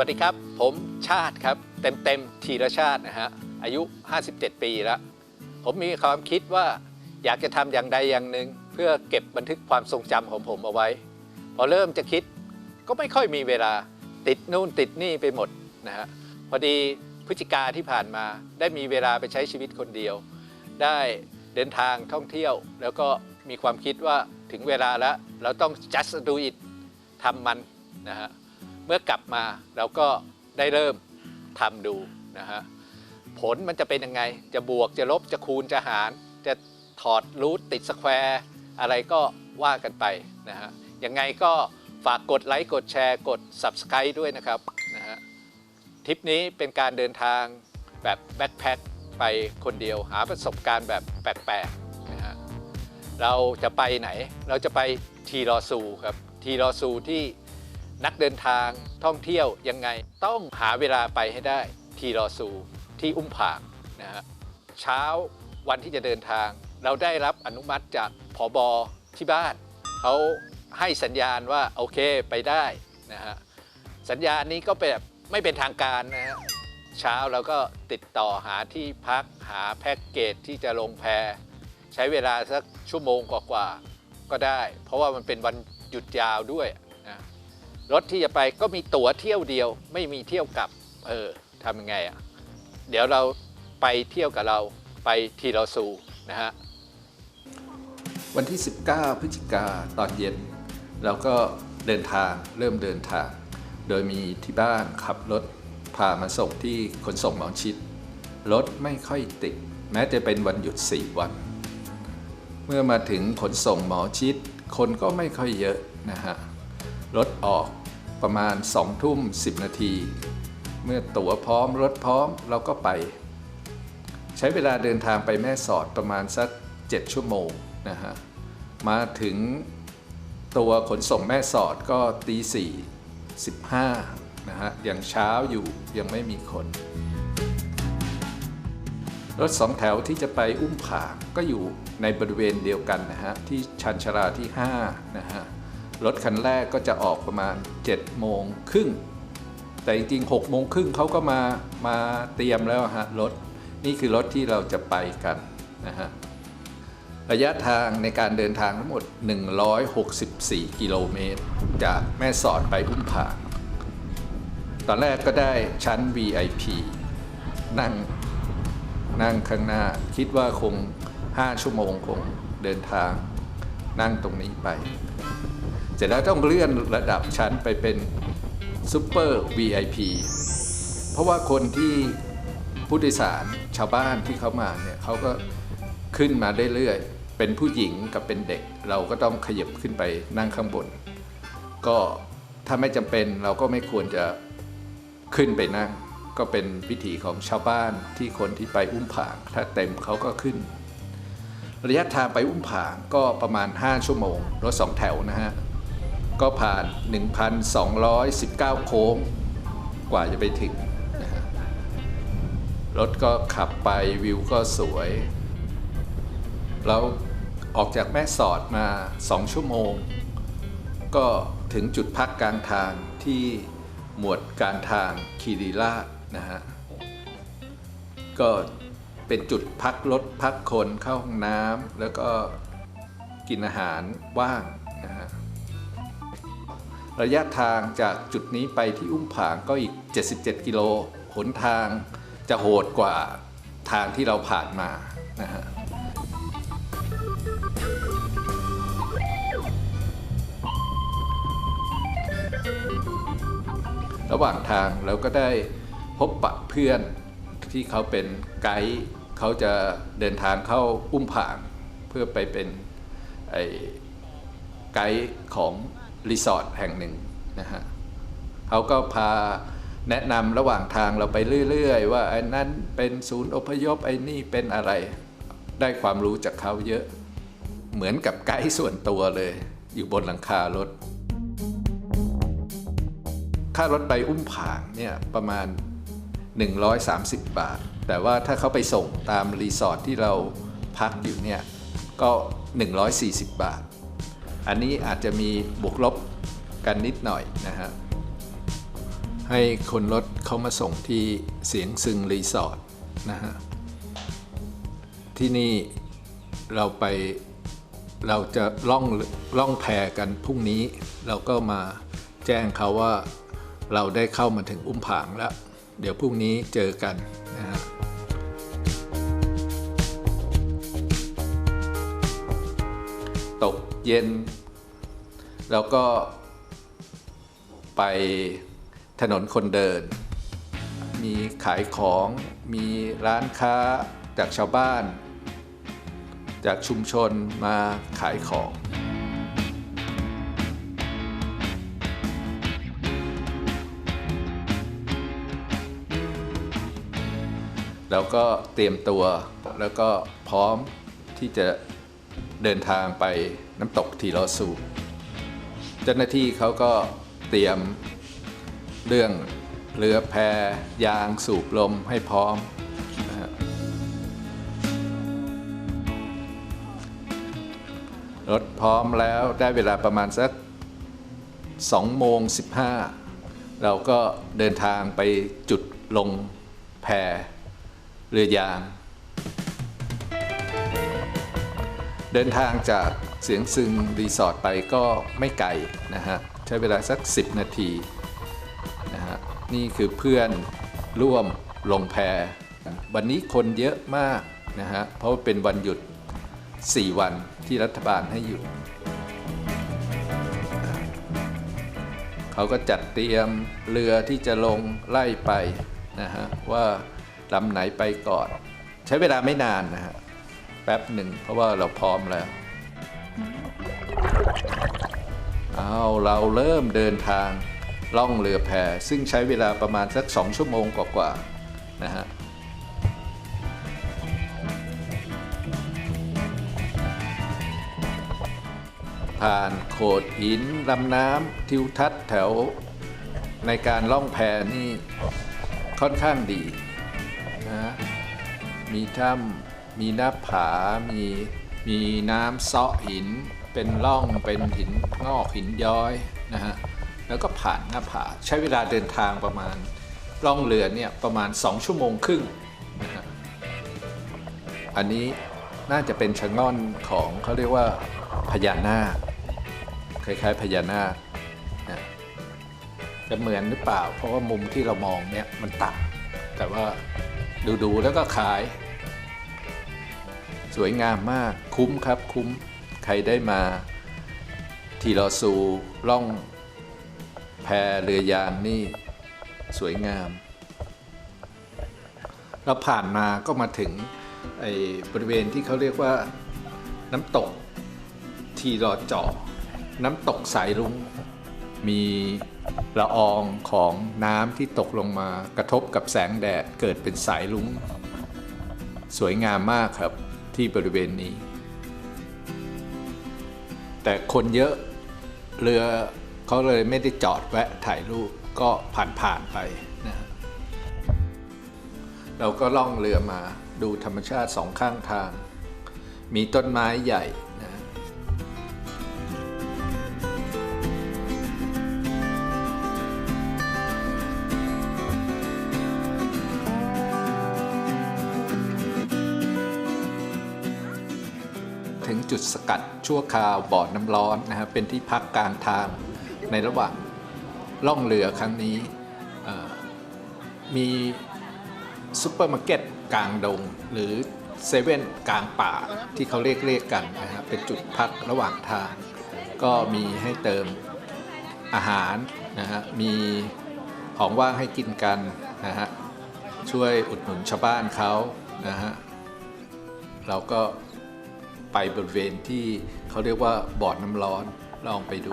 วัสดีครับ ผมชาติครับเต็มเต็มๆทีรชาตินะฮะอายุ 57 ปีแล้ว ผมมีความคิดว่าอยากจะทำอย่างใดอย่างหนึ่ง เพื่อเก็บบันทึกความทรงจำของผมเอาไว้ พอเริ่มจะคิดก็ไม่ค่อยมีเวลาติดนู่นติดนี่ไปหมดนะฮะพอดีพฤศจิกาที่ผ่านมาได้มีเวลาไปใช้ชีวิตคนเดียว ได้เดินทางท่องเที่ยว แล้วก็มีความคิดว่าถึงเวลาแล้วเราต้อง just do it ทำมันนะฮะ เมื่อกลับมาเราก็ได้เริ่มทำดูนะฮะผลมันจะเป็นยังไง จะบวกจะลบจะคูณจะหาร จะถอดรูทติดสแควร์อะไรก็ว่ากันไปนะฮะยังไงก็ฝากกดไลค์กดแชร์กด Subscribe ด้วยนะครับนะฮะทริปนี้เป็นการเดินทางแบบแบ็คแพ็คไปคนเดียวหาประสบการณ์แบบแปลกๆนะฮะเราจะไปไหน เราจะไปทีรอซูครับทีรอซูที่ นักเดินทางท่องเที่ยวยังไงต้องหาเวลาไปให้ได้ ทีรอซูที่อุ้มผางนะฮะเช้าวันที่จะเดินทาง เราได้รับอนุมัติจากผอบอที่บ้านเขาให้สัญญาณว่าโอเคไปได้นะฮะสัญญาณนี้ก็แบบไม่เป็นทางการนะฮะเช้าเราก็ติดต่อหาที่พักหาแพ็กเกจที่จะลงแพใช้เวลาสักชั่วโมงกว่าๆก็ได้ เพราะว่ามันเป็นวันหยุดยาวด้วย รถที่จะไปก็มีตั๋วเที่ยวเดียว ไม่มีเที่ยวกลับ เออทำยังไงอะ เดี๋ยวเราไปเที่ยวกับเราไปทีเรอซูนะฮะ วันที่ 19 พฤศจิกาตอนเย็น เราก็เดินทางเริ่มเดินทาง โดยมีที่บ้านขับรถพามาส่งที่ขนส่งหมอชิดรถไม่ค่อยติด แม้จะเป็นวันหยุด 4 วัน เมื่อมาถึงขนส่งหมอชิด คนก็ไม่ค่อยเยอะนะฮะ รถออกประมาณ2ทุ่ม10 นาที เมื่อตั๋วพร้อมรถพร้อมเราก็ไป ใช้เวลาเดินทางไปแม่สอดประมาณสัก 7 ชั่วโมงนะฮะ มาถึงตัวขนส่งแม่สอดก็ตีสี่สิบห้านะฮะยังเช้าอยู่ยังไม่มีคน รถสองแถวที่จะไปอุ้มผางก็อยู่ในบริเวณเดียวกันนะฮะ ที่ชันชาลาที่ 5 นะฮะ รถคันแรกก็จะออกประมาณ7โมงครึ่งแต่จริงๆ6โมงครึ่งเขาก็มามาเตรียมแล้วฮะรถนี่คือรถที่เราจะไปกันนะฮะระยะทางในการเดินทางทั้งหมด 164 กิโลเมตร จากแม่สอดไปอุ้มผาง ตอนแรกก็ได้ชั้น VIP นั่งนั่งข้างหน้าคิดว่าคง 5 ชั่วโมงคงเดินทางนั่งตรงนี้ไป เสร็จแล้วต้องเลื่อนระดับชั้นไปเป็นซูเปอร์ VIP เพราะว่าคนที่ผู้โดยสารชาวบ้านที่เขามาเนี่ยเขาก็ขึ้นมาได้เรื่อยๆเป็นผู้หญิงกับเป็นเด็ก เราก็ต้องขยับขึ้นไปนั่งข้างบน ก็ถ้าไม่จำเป็นเราก็ไม่ควรจะขึ้นไปนั่ง ก็เป็นวิถีของชาวบ้านที่คนที่ไปอุ้มผาง ถ้าเต็มเขาก็ขึ้น ระยะทางไปอุ้มผางก็ประมาณ 5 ชั่วโมงรถสองแถวนะฮะ ก็ผ่าน 1,219 โค้ง กว่าจะไปถึงนะฮะรถก็ขับไปวิวก็สวย เราออกจากแม่สอดมา 2 ชั่วโมง ก็ถึงจุดพักกลางทางที่หมวดการทางคีรีราชนะฮะ ก็เป็นจุดพักรถพักคนเข้าห้องน้ำแล้วก็กินอาหารว่าง ระยะทางจากจุดนี้ไปที่อุ้มผางก็อีก 77 กิโล หนทางจะโหดกว่าทางที่เราผ่านมานะฮะระหว่างทางเราก็ได้พบปะเพื่อนที่เขาเป็นไกด์เขาจะเดินทางเข้าอุ้มผาง เพื่อไปเป็นไอ้ไกด์ของ รีสอร์ทแห่งหนึ่งนะฮะเขาก็พาแนะนำระหว่างทางเราไปเรื่อยๆ ว่าไอ้นั้นเป็นศูนย์อพยพไอ้นี่เป็นอะไร ได้ความรู้จากเขาเยอะ เหมือนกับไกด์ส่วนตัวเลย อยู่บนหลังคารถ ค่ารถไปอุ้มผางเนี่ยประมาณ 130 บาท แต่ว่าถ้าเขาไปส่งตามรีสอร์ทที่เราพักอยู่เนี่ยก็ 140 บาท อันนี้อาจจะมีบวกลบกันนิดหน่อยนะฮะ ให้คนรถเขามาส่งที่เสียงซึงรีสอร์ทนะฮะ ที่นี่เราไปเราจะล่องล่องแพกันพรุ่งนี้ เราก็มาแจ้งเขาว่าเราได้เข้ามาถึงอุ้มผางแล้ว เดี๋ยวพรุ่งนี้เจอกันนะฮะตกเย็น แล้วก็ไปถนนคนเดิน มีขายของมีร้านค้าจากชาวบ้าน จากชุมชนมาขายของแล้วก็เตรียมตัวแล้วก็พร้อมที่จะเดินทางไปน้ำตกทีลอสู เจ้าหน้าที่เขาก็เตรียมเรื่องเรือแพยางสูบลมให้พร้อม รถพร้อมแล้วได้เวลาประมาณสัก2โมง15 เราก็เดินทางไปจุดลงแพเรือยาง เดินทางจาก เสียงซึงรีสอร์ทไปก็ไม่ไกลนะฮะใช้เวลาสัก 10 นาทีนะฮะนี่คือเพื่อนร่วมลงแพวันนี้คนเยอะมากนะฮะเพราะเป็นวันหยุด 4 วันที่รัฐบาลให้หยุดเขาก็จัดเตรียมเรือที่จะลงไล่ไปนะฮะว่าลำไหนไปก่อน ใช้เวลาไม่นานนะฮะแป๊บหนึ่งเพราะว่าเราพร้อมแล้ว เอาเราเริ่มเดินทางล่องเรือแพซึ่งใช้เวลาประมาณสักสองชั่วโมงกว่าๆนะฮะผ่านโขดหินลำน้ำทิวทัศน์แถว ในการล่องแพนี่ค่อนข้างดีนะมีถ้ำมีหน้าผามี มีน้ำเซาะหินเป็นร่องเป็นหินงอกหินย้อยนะฮะแล้วก็ผ่านหน้าผาใช้เวลาเดินทางประมาณล่องเรือเนี่ยประมาณ 2 ชั่วโมงครึ่งนะฮะอันนี้น่าจะเป็นชะง่อนของเขาเรียกว่าพญานาคคล้ายๆพญานาคนะจะเหมือนหรือเปล่า เพราะว่ามุมที่เรามองเนี่ยมันต่ำแต่ว่าดูๆแล้วก็คล้าย สวยงามมากคุ้มครับคุ้มใครได้มาทีลอซูล่องแพเรือยางนี่สวยงาม เราผ่านมาก็มาถึงไอ้บริเวณที่เขาเรียกว่าน้ำตกทีรอจอน้ำตกสายรุ้งมีละอองของน้ำที่ตกลงมากระทบกับแสงแดดเกิดเป็นสายรุ้ง สวยงามมากครับ ที่บริเวณนี้ แต่คนเยอะเรือเขาเลยไม่ได้จอดแวะถ่ายรูปก็ผ่านๆไปนะเราก็ล่องเรือมาดูธรรมชาติสองข้างทาง มีต้นไม้ใหญ่นะ จุดสกัดชั่วคราวบ่อน้ำร้อนนะฮะเป็นที่พักกลางทางในระหว่างล่องเรือครั้งนี้มีซุปเปอร์มาร์เก็ตกลางดง หรือเซเว่นกลางป่าที่เขาเรียกเรียกกันนะฮะเป็นจุดพักระหว่างทาง ก็มีให้เติมอาหารนะฮะมีของว่างให้กินกันนะฮะช่วยอุดหนุนชาวบ้านเขานะฮะเราก็ ไปบริเวณที่เขาเรียกว่าบ่อน้ำร้อนลองไปดู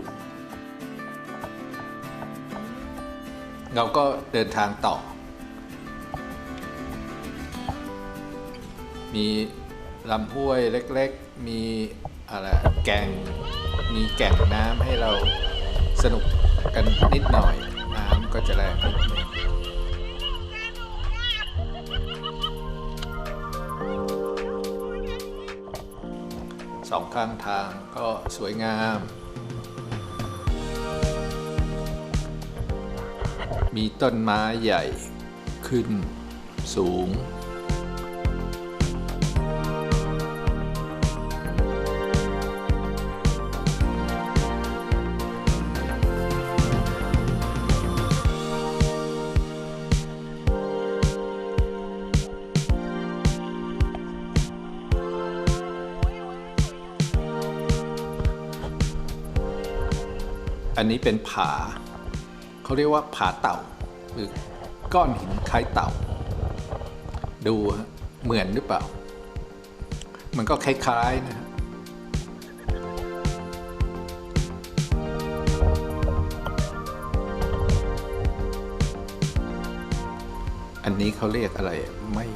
เราก็เดินทางต่อ มีลำห้วยเล็กๆ มีอะไรแก่ง มีแก่งน้ำให้เราสนุกกันนิดหน่อย น้ำก็จะแรงนิด สองข้างทางก็สวยงาม มีต้นไม้ใหญ่ขึ้นสูง อันนี้เป็นผาเขาเรียกว่าผาเต่าหรือก้อนหินคล้ายเต่า ดูเหมือนหรือเปล่า มันก็คล้ายๆนะฮะอันนี้เขาเรียกอะไรไม่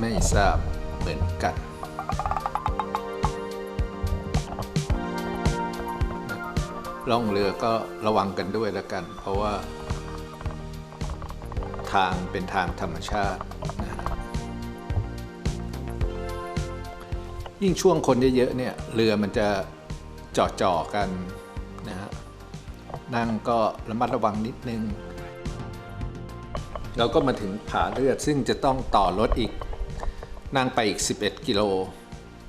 ไม่ทราบเหมือนกัน ล่องเรือก็ระวังกันด้วยล้วกัน เพราะว่า ทางเป็นทางธรรมชาตินะฮะยิ่งช่วงคนเยอะๆเนี่ยเรือมันจะจ่อๆกันนะฮะนั่งก็ระมัดระวังนิดนึง เราก็มาถึงผาเลือดซึ่งจะต้องต่อรถอีก นั่งไปอีก 11 กิโล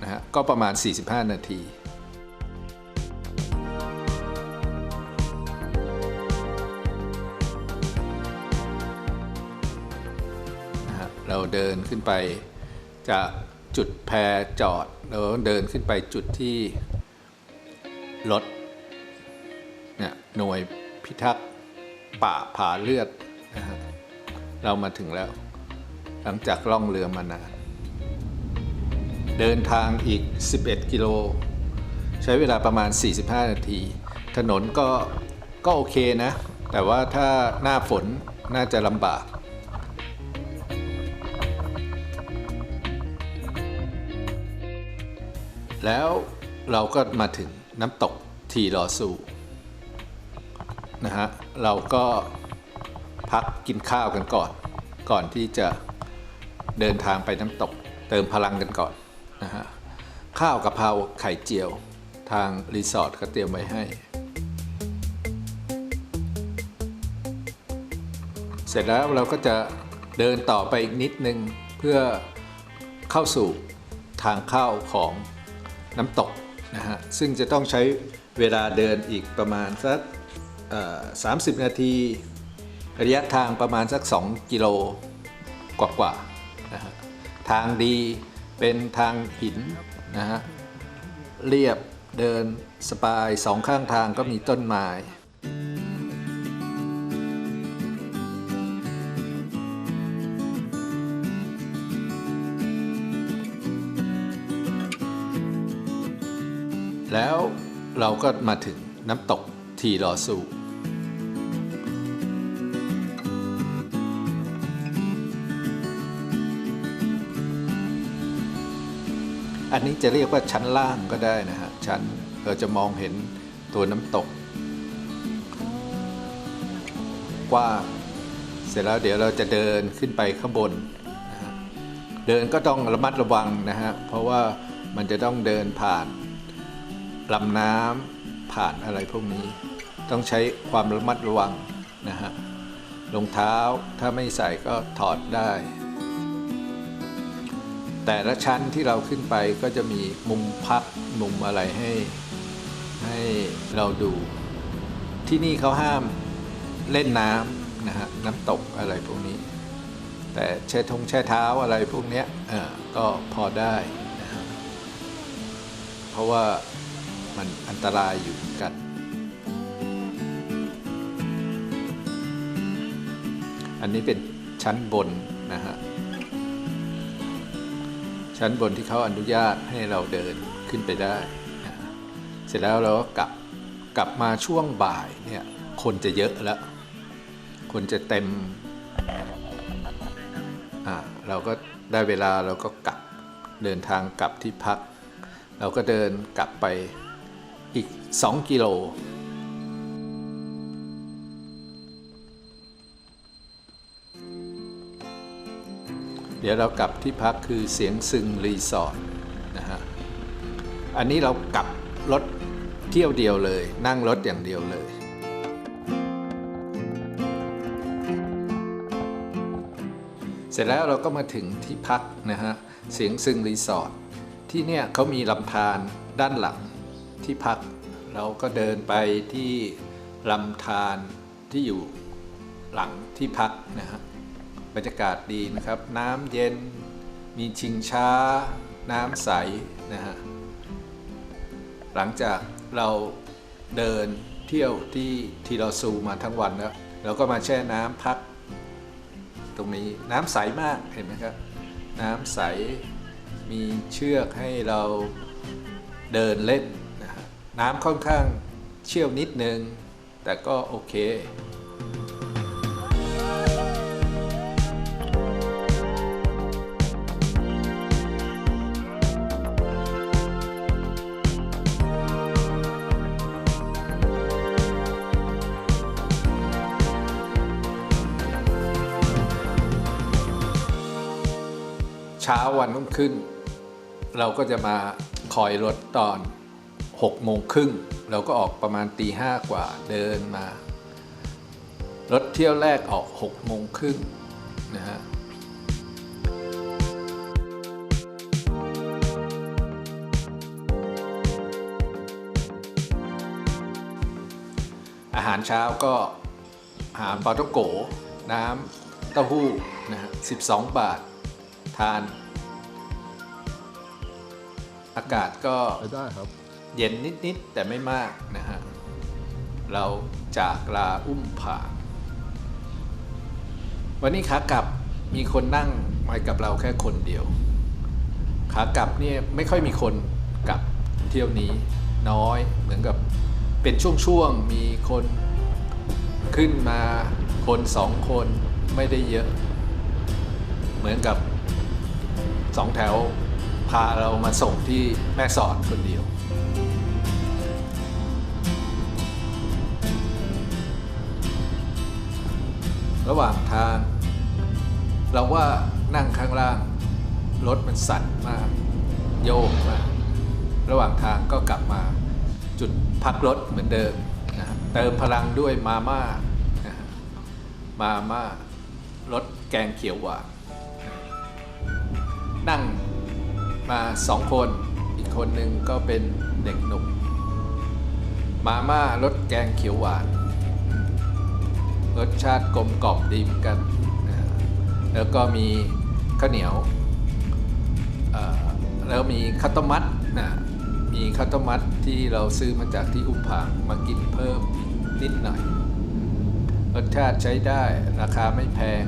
นะฮะก็ประมาณ 45 นาที เดินขึ้นไปจากจุดแพจอดเราเดินขึ้นไปจุดที่รถเนี่ยหน่วยพิทักษ์ป่าผาเลือดนะฮะเรามาถึงแล้ว หลังจากล่องเรือมานาน เดินทางอีก 11 กิโล ใช้เวลาประมาณ 45 นาที ถนนก็ก็โอเคนะ แต่ว่าถ้าหน้าฝนน่าจะลำบาก แล้วเราก็มาถึงน้ำตกทีรอซูนะฮะเราก็พักกินข้าวกันก่อน ก่อนที่จะเดินทางไปน้ำตกเติมพลังกันก่อนนะฮะข้าวกะเพราไข่เจียวทางรีสอร์ทก็เตรียมไว้ให้ เสร็จแล้วเราก็จะเดินต่อไปอีกนิดนึงเพื่อเข้าสู่ทางเข้าของ น้ำตกนะฮะซึ่งจะต้องใช้เวลาเดินอีกประมาณสัก30นาทีระยะทางประมาณสัก 2 กิโลกว่าๆนะฮะทางดีเป็นทางหินนะฮะเรียบเดินสบายสองข้างทางก็มีต้นไม้ แล้วเราก็มาถึงน้ำตกทีรอซูอันนี้จะเรียกว่าชั้นล่างก็ได้นะฮะ ชั้นเราจะมองเห็นตัวน้ำตก กว้างเสร็จแล้วเดี๋ยวเราจะเดินขึ้นไปข้างบนนะฮะเดินก็ต้องระมัดระวังนะฮะ เพราะว่ามันจะต้องเดินผ่าน ลำน้ำผ่านอะไรพวกนี้ ต้องใช้ความระมัดระวังนะฮะรองเท้าถ้าไม่ใส่ก็ถอดได้ แต่ละชั้นที่เราขึ้นไปก็จะมีมุมพักมุมอะไรให้ให้เราดู ที่นี่เขาห้ามเล่นน้ำนะฮะน้ำตกอะไรพวกนี้ แต่แช่ทงแช่เท้าอะไรพวกเนี้ยเอ่อก็พอได้นะฮะเพราะว่า มันอันตรายอยู่เหมือนกัน อันนี้เป็นชั้นบนนะฮะ ชั้นบนที่เขาอนุญาตให้เราเดินขึ้นไปได้นะเสร็จแล้วเราก็กลับกลับมาช่วงบ่ายเนี่ยคนจะเยอะแล้ว คนจะเต็มอ่าเราก็ได้เวลาเราก็กลับเดินทางกลับที่พัก เราก็เดินกลับไป อีก 2 กิโล เดี๋ยวเรากลับที่พักคือเสียงซึงรีสอร์ทนะฮะ อันนี้เรากลับรถเที่ยวเดียวเลย นั่งรถอย่างเดียวเลยเสร็จแล้วเราก็มาถึงที่พักนะฮะ เสียงซึงรีสอร์ทที่เนี่ยเขามีลำธารด้านหลัง ที่พัก เราก็เดินไปที่ลำธารที่อยู่หลังที่พักนะฮะบรรยากาศดีนะครับ น้ำเย็นมีชิงช้า น้ำใสนะฮะหลังจากเราเดินเที่ยวที่ทีราซูมาทั้งวันแล้วเราก็มาแช่น้ำพัก ตรงนี้น้ำใสมากเห็นไหมครับ น้ำใสมีเชือกให้เราเดินเล่น น้ำค่อนข้างเชี่ยวนิดนึง แต่ก็โอเคเช้าวันรุ่งขึ้น เราก็จะมาคอยรถตอน 6โมงครึ่งเราก็ออกประมาณตีห้ากว่าเดินมารถเที่ยวแรกออก6โมงครึ่งนะฮะอาหารเช้าก็อาหารปลาต้องโกน้ำเต้าหู้นะฮะ12 บาททาน อากาศก็ ไปได้ครับ เย็นนิด ๆ แต่ไม่มากนะฮะ เราจากลาอุ้มผาง วันนี้ขากลับมีคนนั่งมากับเราแค่คนเดียว ขากลับเนี่ยไม่ค่อยมีคนกลับเที่ยวนี้น้อยเหมือนกับเป็นช่วง ๆ มีคนขึ้นมาคนสองคนไม่ได้เยอะ เหมือนกับสองแถวพาเรามาส่งที่แม่สอดคนเดียว ระหว่างทาง เราว่านั่งข้างล่าง รถมันสั่นมาก โยกมาก ระหว่างทางก็กลับมาจุดพักรถเหมือนเดิมนะเติมพลังด้วยมาม่ามาม่ารสแกงเขียวหวานนั่งมาสองคน อีกคนหนึ่งก็เป็นเด็กหนุ่มมาม่ารสแกงเขียวหวาน รสชาติกลมกล่อมดีเหมือนกัน แล้วก็มีข้าวเหนียว แล้วมีข้าวต้มมัดนะมีข้าวต้มมัดที่เราซื้อมาจากที่อุ้มผางมากินเพิ่มนิดหน่อย รสชาติใช้ได้ราคาไม่แพง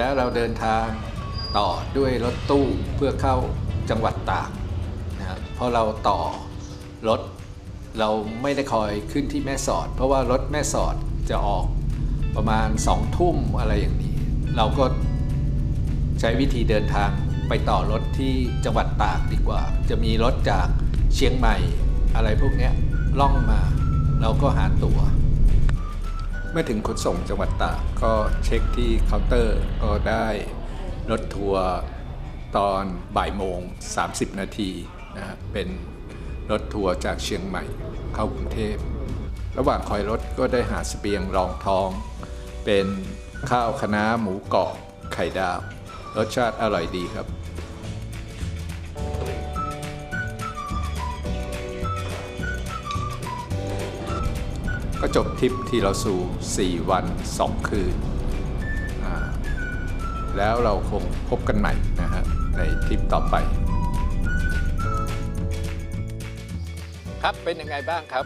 แล้วเราเดินทางต่อด้วยรถตู้เพื่อเข้าจังหวัดตากนะครับเพราะเราต่อรถเราไม่ได้คอยขึ้นที่แม่สอด เพราะว่ารถแม่สอดจะออกประมาณสองทุ่มอะไรอย่างนี้ เราก็ใช้วิธีเดินทางไปต่อรถที่จังหวัดตากดีกว่า จะมีรถจากเชียงใหม่อะไรพวกนี้ล่องมา เราก็หาตั๋ว เมื่อถึงขนส่งจังหวัดตากก็เช็คที่เคาน์เตอร์ก็ได้รถทัวร์ตอนบ่ายโมง 30 นาทีนะฮะเป็นรถทัวร์จากเชียงใหม่เข้ากรุงเทพ ระหว่างคอยรถก็ได้หาสเสบียงรองท้อง เป็นข้าวคะน้าหมูกรอบไข่ดาว รสชาติอร่อยดีครับ จบทริปที่เราสู่ 4 วัน 2 คืน แล้วเราคงพบกันใหม่นะฮะในทริปต่อไป ครับเป็นยังไงบ้างครับ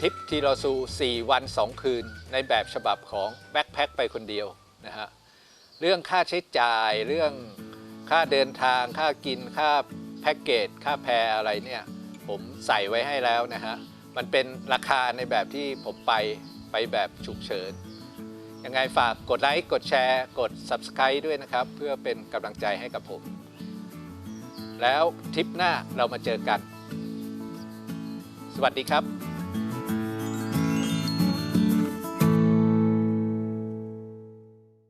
ทริปที่เราสู่ 4 วัน 2 คืน ในแบบฉบับของแบ็คแพ็คไปคนเดียวนะฮะเรื่องค่าใช้จ่ายเรื่องค่าเดินทาง ค่ากินค่าแพ็กเกจค่าแพรอะไรเนี่ย ผมใส่ไว้ให้แล้วนะฮะ มันเป็นราคาในแบบที่ผมไปไปแบบฉุกเฉิน ยังไงฝากกดไลค์ กดแชร์ กด Subscribe ด้วยนะครับ เพื่อเป็นกำลังใจให้กับผม แล้วทริปหน้าเรามาเจอกัน สวัสดีครับ